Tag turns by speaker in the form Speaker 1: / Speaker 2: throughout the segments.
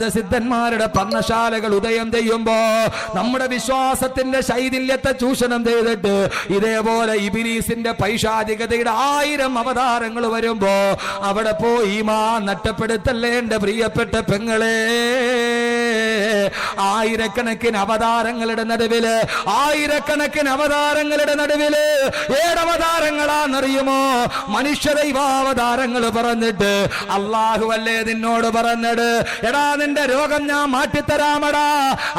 Speaker 1: സിദ്ധന്മാരുടെ പർണശാലകൾ ഉദയം ചെയ്യുമ്പോ നമ്മുടെ വിശ്വാസത്തിന്റെ ശൈഥില്യത്തെ ചൂഷണം ചെയ്തിട്ട് ഇതേപോലെ ഇബിലീസിന്റെ പൈശാചികതയുടെ ആയിരം അവതാരങ്ങൾ വരുമ്പോ അവിടെ പോയി മാ നട്ടപ്പെടുത്തല്ലേ എന്റെ പ്രിയപ്പെട്ട പെങ്ങളെ. ആയിരക്കണക്കിന് അവതാരങ്ങളുടെ നടുവിൽ ആയിരക്കണക്കിന് അവതാരങ്ങളുടെ നടുവിൽ ഏടവതാരങ്ങളാണെന്നറിയുമോ മനുഷ്യ ദൈവാവതാരങ്ങൾ പറഞ്ഞിട്ട് അള്ളാഹു അല്ലേ നിന്നോട് പറഞ്ഞത്? എടാ നിന്റെ രോഗം ഞാൻ മാറ്റിത്തരാമടാ.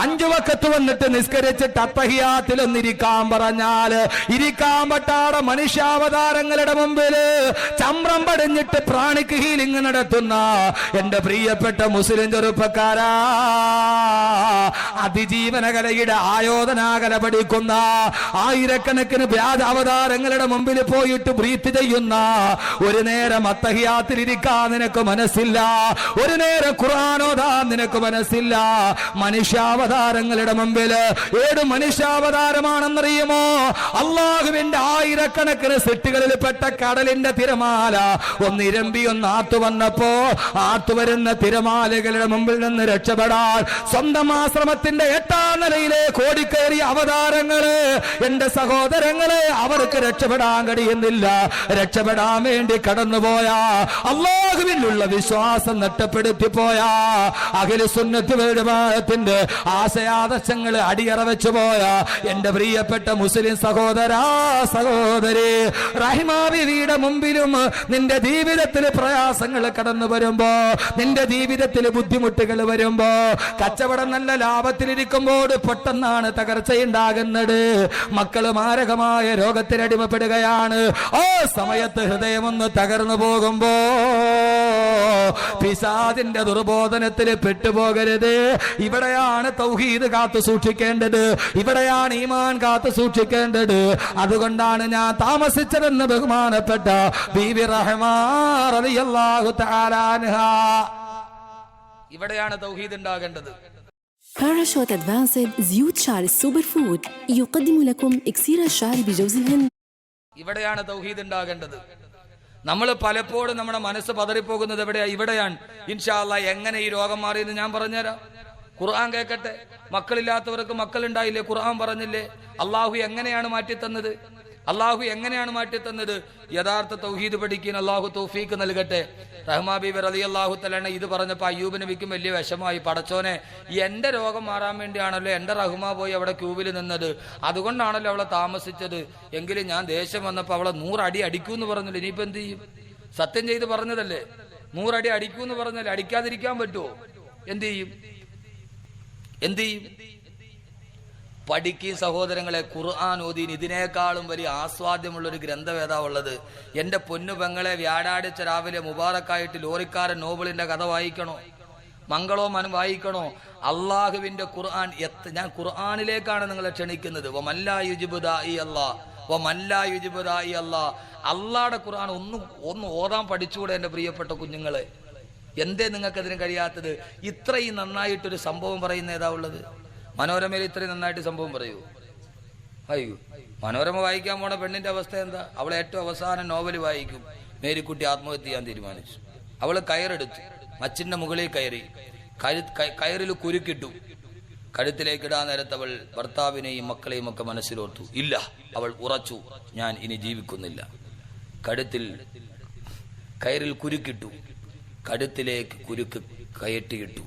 Speaker 1: അഞ്ചു വക്കത്ത് വന്നിട്ട് നിസ്കരിച്ചിട്ട് അത്തഹിയാത്തിലൊന്നിരിക്കാൻ പറഞ്ഞാൽ ഇരിക്കാൻ പറ്റാതെ മനുഷ്യാവതാരങ്ങളുടെ മുമ്പിൽ ചമ്രം പടിഞ്ഞിട്ട് പ്രാണിക്ക് ഹീലിംഗ് നടത്തുന്ന എന്റെ പ്രിയപ്പെട്ട മുസ്ലിം ചെറുപ്പക്കാരാ. അതിജീവനകലയുടെ ആയോധനാകല പഠിക്കുന്ന ആയിരക്കണക്കിന് വ്യാജ അവതാരങ്ങളുടെ മുമ്പിൽ പോയിട്ട് ബ്രീത്ത് ചെയ്യുന്ന ഒരു നേരം അത്തഹിയാത്തിലിരിക്കാൻ നിനക്ക് മനസ്സില്ല ഒരു നേരം ഖുർആാനോദാൻ നിനക്ക് മനസ്സില്ല. മനുഷ്യാവതാരങ്ങളുടെ മുമ്പിൽ ഏത് മനുഷ്യാവതാരമാണെന്നറിയുമോ? അള്ളാഹുവിന്റെ ആയിരക്കണക്കിന് സെറ്റുകളിൽ പെട്ട കടലിന്റെ തിരമാല ഒന്നിരമ്പി ഒന്നാത്തു വന്നപ്പോ ആത്തു വരുന്ന തിരമാലകളുടെ മുമ്പിൽ നിന്ന് രക്ഷപ്പെടാൻ സ്വന്തം ആശ്രമത്തിന്റെ എട്ടാം നിലയിലെ കോടിക്കേറിയ അവതാരങ്ങൾ. എന്റെ സഹോദരങ്ങളെ അവർക്ക് രക്ഷപ്പെടാൻ കഴിയുന്നില്ല. രക്ഷപ്പെടാൻ വേണ്ടി കടന്നുപോയാ. അള്ളാഹുവിനുള്ള വിശ്വാസം നഷ്ടപ്പെടുത്തി പോയാ അഖില സുന്നത്തിന്റെ ആശയാദർശങ്ങൾ അടിയറ വെച്ചു പോയ എന്റെ പ്രിയപ്പെട്ട മുസ്ലിം സഹോദരാ സഹോദരി റഹിമാവിയുടെ മുമ്പിലും നിന്റെ ജീവിതത്തിൽ പ്രയാസങ്ങൾ കടന്നു വരുമ്പോ നിന്റെ ജീവിതത്തിൽ ബുദ്ധിമുട്ടുകൾ വരുമ്പോ കച്ചവടം നല്ല ലാഭത്തിലിരിക്കുമ്പോൾ പെട്ടെന്നാണ് തകർച്ചയുണ്ടാകുന്നത്. മക്കൾ മാരകമായ രോഗത്തിനടിമപ്പെടുകയാണ് ആ സമയത്ത് ഹൃദയമൊന്ന് തകർന്നു പോകുമ്പോ പിശാദിന്റെ ദുർബോധനത്തിൽ പെട്ടുപോകരുത്. ഇവിടെയാണ് തൗഹീദ് കാത്തു സൂക്ഷിക്കേണ്ടത്. ഇവിടെയാണ് ഈമാൻ കാത്തു സൂക്ഷിക്കേണ്ടത്. അതുകൊണ്ടാണ് ഞാൻ താമസിച്ചതെന്ന് ബഹുമാനപ്പെട്ട ബീവി റഹ്മാൻ ഇവിടെയാണ് തൗഹീദ് ഉണ്ടാകേണ്ടത്.
Speaker 2: باراشوت ادفانسد زيوت شعر السوبر فود يقدم لكم اكسير الشعر بجوز الهند
Speaker 1: ഇവിടെയാണ് തൗഹീദ് ഉണ്ടാകേണ്ടത് നമ്മൾ പലപ്പോഴും നമ്മുടെ മനസ്സ് പതറിപ്പോകുന്നത് എവിടെയാ ഇവിടെയാണ് ഇൻഷാല്ല എങ്ങനെ ഈ രോഗം മാറിയെന്ന് ഞാൻ പറഞ്ഞുതരാം ഖുർആൻ കേൾക്കട്ടെ മക്കളില്ലാത്തവർക്ക് മക്കളുണ്ടായില്ലേ ഖുർആൻ പറഞ്ഞില്ലേ അള്ളാഹു എങ്ങനെയാണ് മാറ്റിത്തന്നത് അള്ളാഹു എങ്ങനെയാണ് മാറ്റിത്തന്നത്? യഥാർത്ഥ തൗഹീദ് പഠിക്കാൻ അള്ളാഹു തൗഫീക്ക് നൽകട്ടെ. റഹ്മാബീബ് അലി അള്ളാഹു തലാണ് ഇത് പറഞ്ഞപ്പോൾ അയ്യൂബ് നബിക്കും വലിയ വിഷമമായി. പടച്ചോനെ എന്റെ രോഗം മാറാൻ വേണ്ടിയാണല്ലോ എന്റെ റഹ്മ പോയി അവിടെ ക്യൂവിൽ നിന്നത്. അതുകൊണ്ടാണല്ലോ അവളെ താമസിച്ചത്. എങ്കിലും ഞാൻ ദേഷ്യം വന്നപ്പോൾ അവളെ നൂറടി അടിക്കൂ എന്ന് പറഞ്ഞില്ല. ഇനിയിപ്പോ എന്ത് ചെയ്യും? സത്യം ചെയ്ത് പറഞ്ഞതല്ലേ? നൂറടി അടിക്കൂ എന്ന് പറഞ്ഞാൽ അടിക്കാതിരിക്കാൻ പറ്റുമോ എന്ത് ചെയ്യും? എന്ത് ചെയ്യും? പഠിക്കും സഹോദരങ്ങളെ ഖുർആൻ ഓദീൻ ഇതിനേക്കാളും വലിയ ആസ്വാദ്യമുള്ള ഒരു ഗ്രന്ഥവേദാ ഉള്ളത്. എന്റെ പൊന്നു പെങ്ങളെ വ്യാഴാഴ്ച രാവിലെ മുബാറക്കായിട്ട് ലോറിക്കാരൻ നോബിളിന്റെ കഥ വായിക്കണോ? മംഗളോ മനം വായിക്കണോ? അള്ളാഹുവിന്റെ ഖുർആൻ എത്ത് ഞാൻ ഖുർആാനിലേക്കാണ് നിങ്ങളെ ക്ഷണിക്കുന്നത്. വ മല്ലാ ഈ അല്ലാ മല്ലാ ഈ അല്ലാ. അള്ളാടെ ഖുർആൻ ഒന്ന് ഒന്ന് ഓതാൻ പഠിച്ചുകൂടെ എന്റെ പ്രിയപ്പെട്ട കുഞ്ഞുങ്ങളെ? എന്തേ നിങ്ങൾക്ക് അതിന് കഴിയാത്തത്? ഇത്രയും നന്നായിട്ടൊരു സംഭവം പറയുന്ന ഏതാ ഉള്ളത്? മനോരമയിൽ ഇത്രയും നന്നായിട്ട് സംഭവം പറയൂ. അയ്യോ മനോരമ വായിക്കാൻ പോണ പെണ്ണിന്റെ അവസ്ഥ എന്താ? അവൾ ഏറ്റവും അവസാനം നോവൽ വായിക്കും. മേരിക്കുട്ടി ആത്മഹത്യ ചെയ്യാൻ തീരുമാനിച്ചു. അവൾ കയറെടുത്തു. മച്ചിന്റെ മുകളിൽ കയറി. കയറിൽ കുരുക്കിട്ടു. കഴുത്തിലേക്കിടാൻ നേരത്ത് അവൾ ഭർത്താവിനെയും മക്കളെയും ഒക്കെ മനസ്സിലോർത്തു. ഇല്ല അവൾ ഉറച്ചു. ഞാൻ ഇനി ജീവിക്കുന്നില്ല. കഴുത്തിൽ കയറിൽ കുരുക്കിട്ടു. കഴുത്തിലേക്ക് കുരുക്ക് കയറ്റിയിട്ടു.